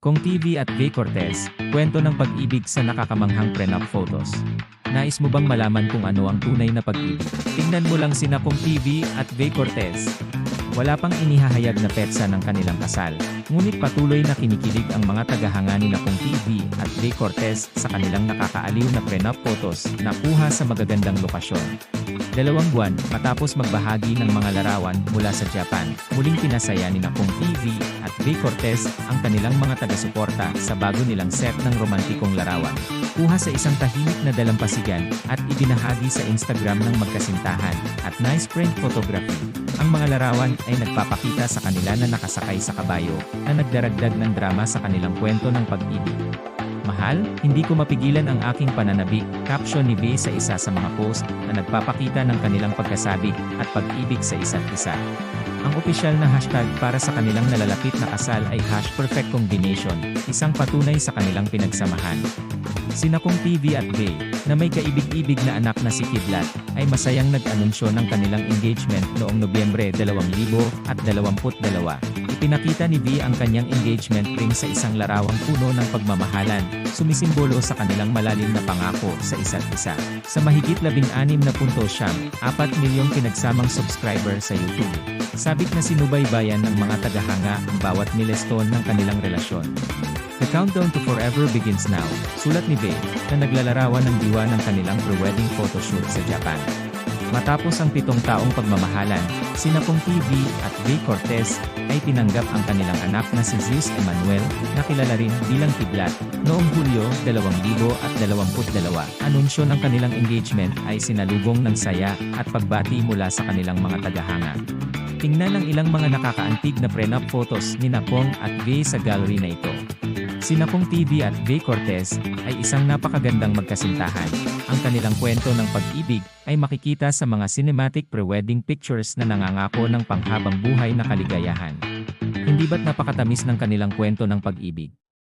Kong TV at Gay Cortez, kwento ng pag-ibig sa nakakamanghang prenup photos. Nais mo bang malaman kung ano ang tunay na pag-ibig? Tingnan mo lang sina Kong TV at Gay Cortez. Wala pang inihahayag na petsa ng kanilang kasal, ngunit patuloy na kinikilig ang mga tagahanga ni Kong TV at Gay Cortez sa kanilang nakakaaliw na prenup photos na kuha sa magagandang lokasyon. Dalawang buwan matapos magbahagi ng mga larawan mula sa Japan, muling pinasaya ni Kong TV at Gay Cortez ang kanilang mga taga-suporta sa bago nilang set ng romantikong larawan. Kuha sa isang tahimik na dalampasigan at ibinahagi sa Instagram ng magkasintahan at nice print photography. Ang mga larawan ay nagpapakita sa kanila na nakasakay sa kabayo na nagdaragdag ng drama sa kanilang kwento ng pag-ibig. Mahal, hindi ko mapigilan ang aking pananabik, caption ni B sa isa sa mga post na nagpapakita ng kanilang pagkasabik at pag-ibig sa isa't isa. Ang opisyal na hashtag para sa kanilang nalalapit na kasal ay hash perfect combination, isang patunay sa kanilang pinagsamahan. Sina Kong TV at Bay, na may kaibig-ibig na anak na si Kidlat, ay masayang nag-anunsyo ng kanilang engagement noong Nobyembre 2022. Ipinakita ni V ang kanyang engagement ring sa isang larawang puno ng pagmamahalan, sumisimbolo sa kanilang malalim na pangako sa isa't isa. Sa mahigit 16 na punto siyam, 4 milyong pinagsamang subscriber sa YouTube. Sabik na sinubaybayan ng mga tagahanga ang bawat milestone ng kanilang relasyon. The countdown to forever begins now, sulat ni Bae, na naglalarawan ng diwa ng kanilang pre-wedding photoshoot sa Japan. Matapos ang pitong taong pagmamahalan, sina Pong TV at Bae Cortez ay tinanggap ang kanilang anak na si Zeus Emmanuel, na kilala rin bilang Kidlat, noong Hulyo 2022. Anunsyo ng kanilang engagement ay sinalubong ng saya at pagbati mula sa kanilang mga tagahanga. Tingnan ang ilang mga nakakaantig na prenup photos ni Napong at Gay sa gallery na ito. Si Napong TV at Gay Cortez ay isang napakagandang magkasintahan. Ang kanilang kwento ng pag-ibig ay makikita sa mga cinematic pre-wedding pictures na nangangako ng panghabang buhay na kaligayahan. Hindi ba't napakatamis ng kanilang kwento ng pag-ibig?